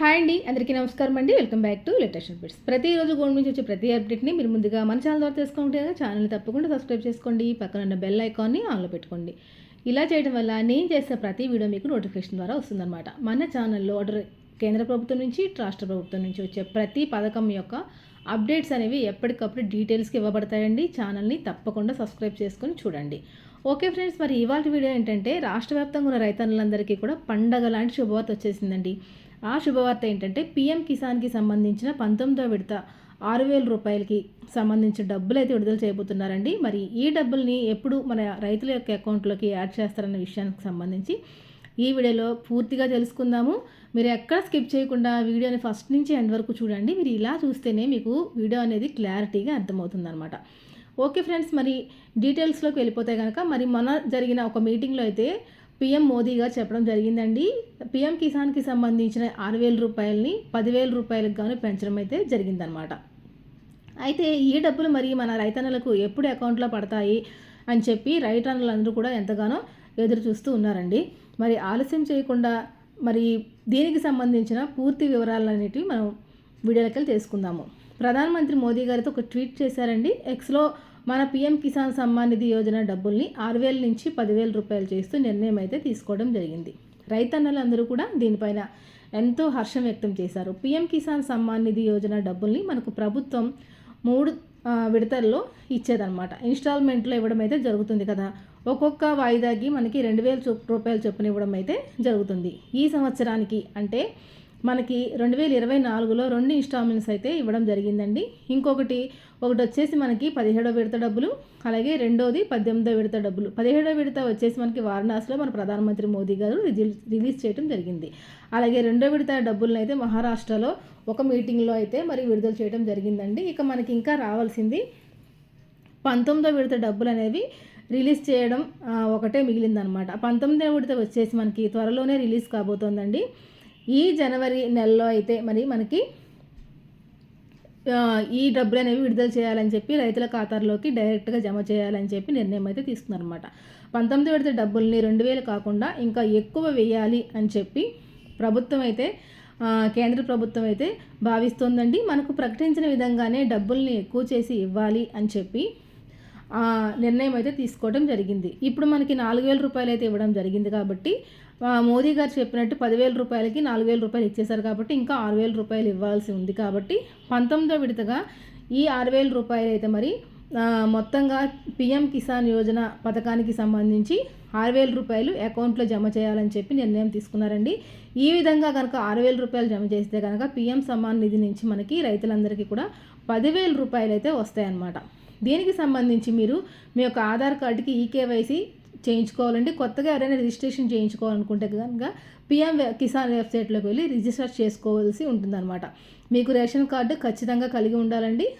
Hi అండి అందరికీ నమస్కారం అండి. Welcome back to latest updates ప్రతిరోజు గోల్డ్ నుంచి వచ్చే ప్రతి అప్డేట్ని మీరు ముందుగా మన ఛానల్ ద్వారా తెలుసుకుంటే ఛానల్ని తప్పకుండా సబ్స్క్రైబ్ చేసుకోండి. పక్కన ఉన్న బెల్ ఐకాన్ని ఆన్లో పెట్టుకోండి. ఇలా చేయడం వల్ల నేను చేసే ప్రతి వీడియో మీకు నోటిఫికేషన్ ద్వారా వస్తుందన్నమాట. మన ఛానల్లో ఆర్డర్ కేంద్ర ప్రభుత్వం నుంచి రాష్ట్ర ప్రభుత్వం నుంచి వచ్చే ప్రతి పథకం యొక్క అప్డేట్స్ అనేవి ఎప్పటికప్పుడు డీటెయిల్స్కి ఇవ్వబడతాయండి. ఛానల్ని తప్పకుండా సబ్స్క్రైబ్ చేసుకొని చూడండి. ఓకే ఫ్రెండ్స్ మరి ఇవాళ వీడియో ఏంటంటే రాష్ట్ర వ్యాప్తంగా ఉన్న రైతన్నులందరికీ కూడా పండగ లాంటి శుభవార్త వచ్చేసిందండి. ఆ శుభవార్త ఏంటంటే పీఎం కిసాన్కి సంబంధించిన పంతొమ్మిదో విడత ఆరు వేల రూపాయలకి సంబంధించిన డబ్బులు అయితే విడుదల చేయబోతున్నారండి. మరి ఈ డబ్బుల్ని ఎప్పుడు మన రైతుల యొక్క అకౌంట్లోకి యాడ్ చేస్తారన్న విషయానికి సంబంధించి ఈ వీడియోలో పూర్తిగా తెలుసుకుందాము. మీరు ఎక్కడ స్కిప్ చేయకుండా వీడియోని ఫస్ట్ నుంచి ఎండ్ వరకు చూడండి. మీరు ఇలా చూస్తేనే మీకు వీడియో అనేది క్లారిటీగా అర్థమవుతుందన్నమాట. ఓకే ఫ్రెండ్స్ మరి డీటెయిల్స్లోకి వెళ్ళిపోతే కనుక మరి మన జరిగిన ఒక మీటింగ్లో అయితే పిఎం మోదీగా చెప్పడం జరిగిందండి. పిఎం కిసాన్కి సంబంధించిన ఆరు వేల రూపాయలని పదివేల రూపాయలకు గాను పెంచడం అయితే జరిగిందనమాట అయితే ఈ డబ్బులు మరి మన రైతన్నలకు ఎప్పుడు అకౌంట్లో పడతాయి అని చెప్పి రైతన్నలందరూ కూడా ఎంతగానో ఎదురు చూస్తూ ఉన్నారండి. మరి ఆలస్యం చేయకుండా మరి దీనికి సంబంధించిన పూర్తి వివరాలన్నిటివి మనం వీడియోలకి తెలుసుకుందాము. ప్రధానమంత్రి మోదీ గారితో ఒక ట్వీట్ చేశారండి. ఎక్స్లో మన పీఎం కిసాన్ సమ్మాన్ నిధి యోజన డబ్బుల్ని ఆరు వేల నుంచి పదివేల రూపాయలు చేస్తూ నిర్ణయం అయితే తీసుకోవడం జరిగింది. రైతన్నలందరూ కూడా దీనిపైన ఎంతో హర్షం వ్యక్తం చేశారు. పీఎం కిసాన్ సమ్మాన్ నిధి యోజన డబ్బుల్ని మనకు ప్రభుత్వం మూడు విడతల్లో ఇచ్చేదన్నమాట. ఇన్స్టాల్మెంట్లో ఇవ్వడం అయితే జరుగుతుంది కదా. ఒక్కొక్క వాయిదాకి మనకి రెండు వేల రూపాయలు చొప్పున ఇవ్వడం అయితే జరుగుతుంది. ఈ సంవత్సరానికి అంటే మనకి రెండు వేల ఇరవై నాలుగులో రెండు ఇన్స్టాల్మెంట్స్ అయితే ఇవ్వడం జరిగిందండి. ఇంకొకటి ఒకటి వచ్చేసి మనకి పదిహేడో విడత డబ్బులు అలాగే రెండోది పద్దెనిమిదో విడత డబ్బులు. పదిహేడో విడత వచ్చేసి మనకి వారణాసిలో మన ప్రధానమంత్రి మోదీ గారు రిలీజ్ చేయడం జరిగింది. అలాగే రెండో విడత డబ్బులను అయితే మహారాష్ట్రలో ఒక మీటింగ్లో అయితే మరి విడుదల చేయడం జరిగిందండి. ఇక మనకి ఇంకా రావాల్సింది పంతొమ్మిదో విడత డబ్బులు అనేవి రిలీజ్ చేయడం ఒకటే మిగిలిందనమాట. పంతొమ్మిదో విడత వచ్చేసి మనకి త్వరలోనే రిలీజ్ కాబోతోందండి. ఈ జనవరి నెలలో అయితే మరి మనకి ఈ డబ్బులు అనేవి విడుదల చేయాలని చెప్పి రైతుల ఖాతాల్లోకి డైరెక్ట్గా జమ చేయాలని చెప్పి నిర్ణయం అయితే తీసుకున్నారనమాట పంతొమ్మిది విడత డబ్బుల్ని రెండు వేలు కాకుండా ఇంకా ఎక్కువ వేయాలి అని చెప్పి ప్రభుత్వం అయితే కేంద్ర ప్రభుత్వం అయితే భావిస్తోందండి. మనకు ప్రకటించిన విధంగానే డబ్బుల్ని ఎక్కువ చేసి ఇవ్వాలి అని చెప్పి నిర్ణయం అయితే తీసుకోవడం జరిగింది. ఇప్పుడు మనకి నాలుగు వేల రూపాయలు అయితే ఇవ్వడం జరిగింది కాబట్టి మోదీ గారు చెప్పినట్టు పదివేల రూపాయలకి నాలుగు వేల రూపాయలు ఇచ్చేశారు కాబట్టి ఇంకా ఆరు వేల రూపాయలు ఇవ్వాల్సి ఉంది కాబట్టి పంతొమ్మిదో విడతగా ఈ ఆరు వేల రూపాయలు అయితే మరి మొత్తంగా పిఎం కిసాన్ యోజన పథకానికి సంబంధించి ఆరు వేల రూపాయలు అకౌంట్లో జమ చేయాలని చెప్పి నిర్ణయం తీసుకున్నారండి. ఈ విధంగా కనుక ఆరు వేల రూపాయలు జమ చేస్తే కనుక పిఎం సమ్మాన్ నిధి నుంచి మనకి రైతులందరికీ కూడా పదివేల రూపాయలు అయితే వస్తాయన్నమాట. దీనికి సంబంధించి మీరు మీ యొక్క ఆధార్ కార్డుకి ఈకేవైసీ చేయించుకోవాలండి కొత్తగా ఎవరైనా రిజిస్ట్రేషన్ చేయించుకోవాలనుకుంటే కనుక పిఎం కిసాన్ వెబ్సైట్లోకి వెళ్ళి రిజిస్టర్ చేసుకోవాల్సి ఉంటుందన్నమాట. మీకు రేషన్ కార్డు ఖచ్చితంగా కలిగి ఉండాలండి.